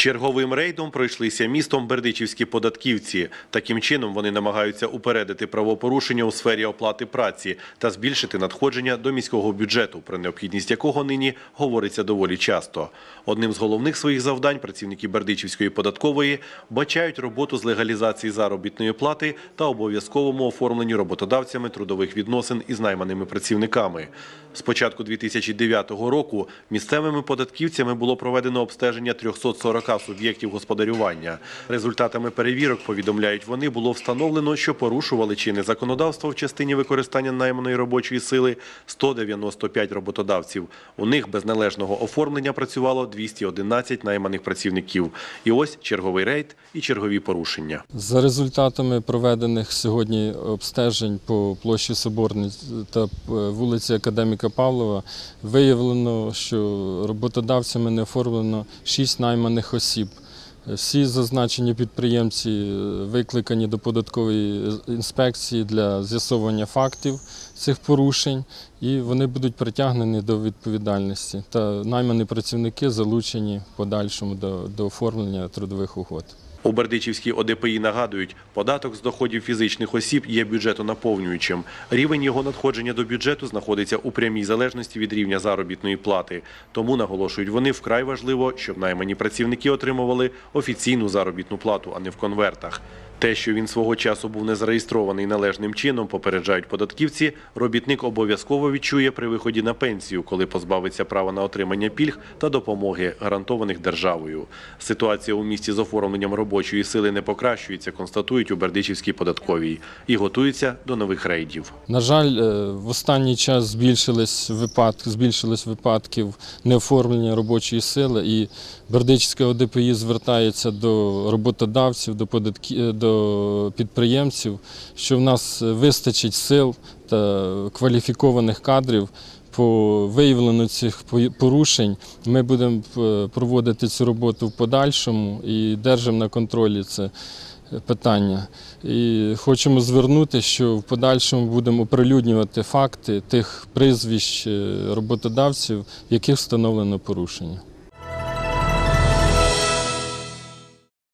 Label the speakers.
Speaker 1: Черговим рейдом пройшлися містом бердичівські податківці. Таким чином вони намагаються упередити правопорушення у сфері оплати праці та збільшити надходження до міського бюджету, про необхідність якого нині говориться доволі часто. Одним з головних своїх завдань працівники Бердичівської податкової бачають роботу з легалізації заробітної плати та обов'язковому оформленню роботодавцями трудових відносин із найманими працівниками. З початку 2009 року місцевими податківцями було проведено обстеження 340 суб'єктів господарювання. Результатами перевірок, повідомляють вони, було встановлено, що порушували чинне законодавство в частині використання найманої робочої сили 195 роботодавців. У них без належного оформлення працювало 211 найманих працівників. І ось черговий рейд і чергові порушення.
Speaker 2: За результатами проведених сьогодні обстежень по площі Соборній та е, вулиці Академіка Павлова виявлено, що роботодавцями не оформлено 6 найманих осіб. Всі зазначені підприємці е, викликані до податкової інспекції для з'ясовування фактів цих порушень, і вони будуть притягнені до відповідальності. Та наймані працівники залучені подальшому до, до оформлення трудових угод.
Speaker 1: У Бердичівській ОДПІ нагадують, податок з доходів фізичних осіб є бюджетонаповнюючим. Рівень його надходження до бюджету знаходиться у прямій залежності від рівня заробітної плати. Тому, наголошують вони, вкрай важливо, щоб наймані працівники отримували офіційну заробітну плату, а не в конвертах. Те, що він свого часу був не зареєстрований належним чином, попереджають податківці, робітник обов'язково відчує при виході на пенсію, коли позбавиться права на отримання пільг та допомоги, гарантованих державою. Ситуація у місті з оформленням робочої сили не покращується, констатують у Бердичівській податковій, і готуються до нових рейдів.
Speaker 2: На жаль, е, в останній час збільшились випадки, збільшились випадків неоформлення робочої сили, і Бердичівська ОДПІ звертається до роботодавців, до податки, до підприємців, що в нас вистачить сил та кваліфікованих кадрів. По виявленню цих порушень ми будемо е, проводити цю роботу в подальшому і держимо на контролі це питання. І хочемо звернути, що в подальшому будемо оприлюднювати факти тих прізвищ е, роботодавців, яких встановлено порушення.